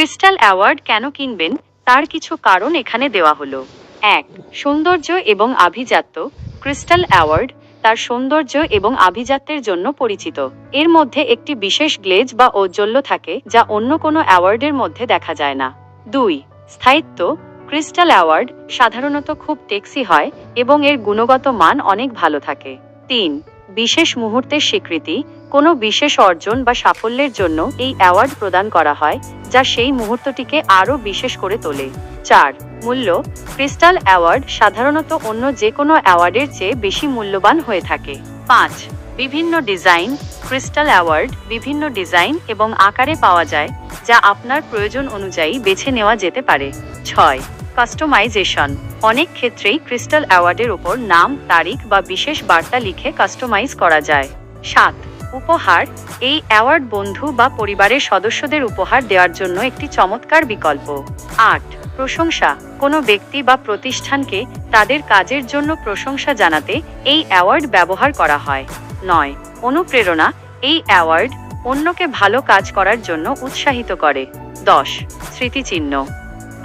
Crystal award কেন কিনবেন তার কিছু কারণ এখানে দেওয়া হলো। এক, সৌন্দর্য এবং আভিজাত্য। ক্রিস্টাল অ্যাওয়ার্ড তার সৌন্দর্য এবং আভিজাত্যের জন্য পরিচিত। এর মধ্যে একটি বিশেষ গ্লেজ বা ঔজ্জ্বল্য থাকে যা অন্য কোনো অ্যাওয়ার্ডের মধ্যে দেখা যায় না। দুই, স্থায়িত্ব। ক্রিস্টাল অ্যাওয়ার্ড সাধারণত খুব টেক্সি হয় এবং এর গুণগত মান অনেক ভালো থাকে। তিন বিশেষ মুহূর্তের স্বীকৃতি, কোনো বিশেষ অর্জন বা সাফল্যের জন্য এই অ্যাওয়ার্ড প্রদান করা হয়, যা সেই মুহূর্তটিকে আরও বিশেষ করে তোলে। চার, মূল্য, ক্রিস্টাল অ্যাওয়ার্ড সাধারণত অন্য যে কোনো অ্যাওয়ার্ডের চেয়ে বেশি মূল্যবান হয়ে থাকে। পাঁচ, বিভিন্ন ডিজাইন, ক্রিস্টাল অ্যাওয়ার্ড, বিভিন্ন ডিজাইন এবং আকারে পাওয়া যায়, যা আপনার প্রয়োজন অনুযায়ী বেছে নেওয়া যেতে পারে। ছয় কাস্টমাইজেশন অনেক ক্ষেত্রেই ক্রিস্টাল অ্যাওয়ার্ডের উপর নাম, তারিখ বা বিশেষ বার্তা লিখে কাস্টমাইজ করা যায়। সাত, উপহার। এই অ্যাওয়ার্ড বন্ধু বা পরিবারের সদস্যদের উপহার দেওয়ার জন্য একটি চমৎকার বিকল্প। আট, প্রশংসা। কোনো ব্যক্তি বা প্রতিষ্ঠানকে তাদের কাজের জন্য প্রশংসা জানাতে এই অ্যাওয়ার্ড ব্যবহার করা হয়। নয়, অনুপ্রেরণা। এই অ্যাওয়ার্ড অন্যকে ভালো কাজ করার জন্য উৎসাহিত করে। দশ, স্মৃতিচিহ্ন।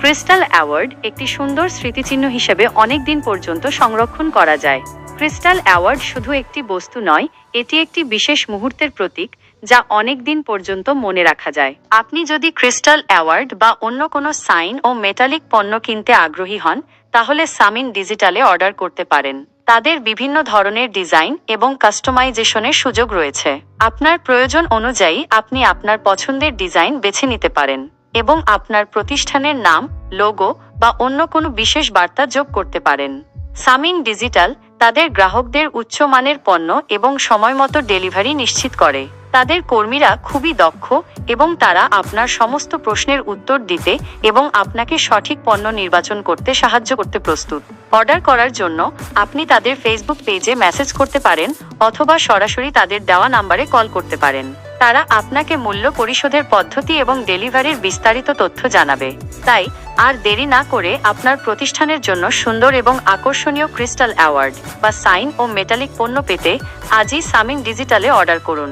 ক্রিস্টাল অ্যাওয়ার্ড একটি সুন্দর স্মৃতিচিহ্ন হিসেবে অনেক দিন পর্যন্ত সংরক্ষণ করা যায়। ক্রিস্টাল অ্যাওয়ার্ড শুধু একটি বস্তু নয়, এটি একটি বিশেষ মুহূর্তের প্রতীক যা অনেক দিন পর্যন্ত মনে রাখা যায়। আপনি যদি ক্রিস্টাল অ্যাওয়ার্ড বা অন্য কোনো সাইন ও মেটালিক পণ্য কিনতে আগ্রহী হন, তাহলে সামিন ডিজিটালে অর্ডার করতে পারেন। তাদের বিভিন্ন ধরনের ডিজাইন এবং কাস্টমাইজেশনের সুযোগ রয়েছে। আপনার প্রয়োজন অনুযায়ী আপনি আপনার পছন্দের ডিজাইন বেছে নিতে পারেন। এবং আপনার প্রতিষ্ঠানের নাম, লোগো বা অন্য কোনো বিশেষ বার্তা যোগ করতে পারেন। সামিন ডিজিটাল তাদের গ্রাহকদের উচ্চমানের পণ্য এবং সময়মতো ডেলিভারি নিশ্চিত করে। তাদের কর্মীরা খুবই দক্ষ এবং তারা আপনার সমস্ত প্রশ্নের উত্তর দিতে এবং আপনাকে সঠিক পণ্য নির্বাচন করতে সাহায্য করতে প্রস্তুত। অর্ডার করার জন্য আপনি তাদের ফেসবুক পেজে মেসেজ করতে পারেন অথবা সরাসরি তাদের দেওয়া নাম্বারে কল করতে পারেন। তারা আপনাকে মূল্য পরিশোধের পদ্ধতি এবং ডেলিভারির বিস্তারিত তথ্য জানাবে। তাই, আর দেরি না করে আপনার প্রতিষ্ঠানের জন্য সুন্দর এবং আকর্ষণীয় ক্রিস্টাল অ্যাওয়ার্ড বা সাইন ও মেটালিক পণ্য পেতে আজই সামিং ডিজিটালে অর্ডার করুন।